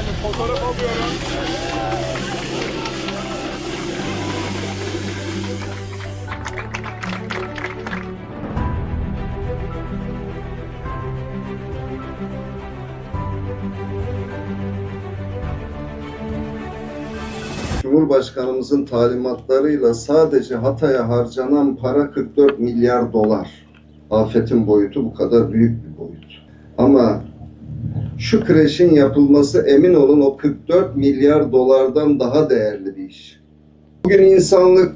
Efendim fotoğraf alıyorum. Cumhurbaşkanımızın talimatlarıyla sadece Hatay'a harcanan para 44 milyar dolar. Afetin boyutu bu kadar büyük bir boyut. Ama şu kreşin yapılması emin olun o 44 milyar dolardan daha değerli bir iş. Bugün insanlık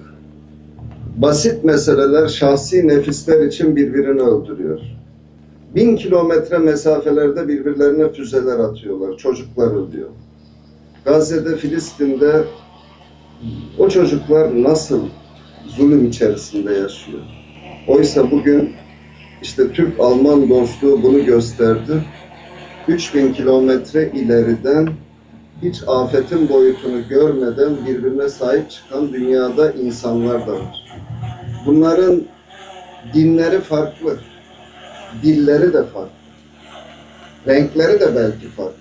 basit meseleler şahsi nefisler için birbirini öldürüyor. Bin kilometre mesafelerde birbirlerine füzeler atıyorlar. Çocuklar ölüyor. Gazze'de, Filistin'de o çocuklar nasıl zulüm içerisinde yaşıyor? Oysa bugün işte Türk-Alman dostluğu bunu gösterdi. 3000 kilometre ileriden hiç afetin boyutunu görmeden birbirine sahip çıkan dünyada insanlar da var. Bunların dinleri farklı, dilleri de farklı, renkleri de belki farklı.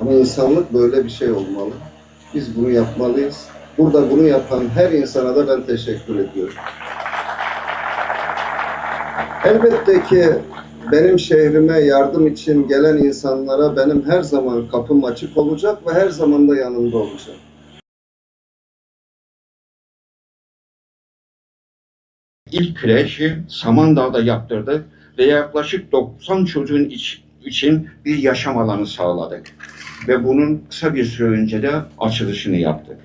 Ama insanlık böyle bir şey olmalı. Biz bunu yapmalıyız. Burada bunu yapan her insana da ben teşekkür ediyorum. Elbette ki benim şehrime yardım için gelen insanlara benim her zaman kapım açık olacak ve her zaman da yanında olacağım. İlk kreşi Samandağ'da yaptırdık ve yaklaşık 90 çocuğun iç- için bir yaşam alanı sağladık. Ve bunun kısa bir süre önce de açılışını yaptık.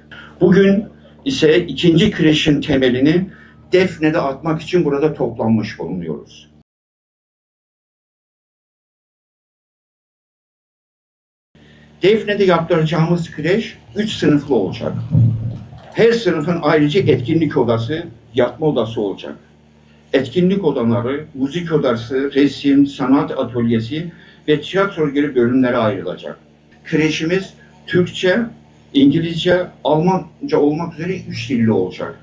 Bugün ise ikinci kreşin temelini Defne'de atmak için burada toplanmış bulunuyoruz. Defne'de yaptıracağımız kreş 3 sınıflı olacak. Her sınıfın ayrıca etkinlik odası, yatma odası olacak. Etkinlik odaları, müzik odası, resim, sanat atölyesi ve tiyatro gibi bölümlere ayrılacak. Kreşimiz Türkçe, İngilizce, Almanca olmak üzere üç dilli olacak.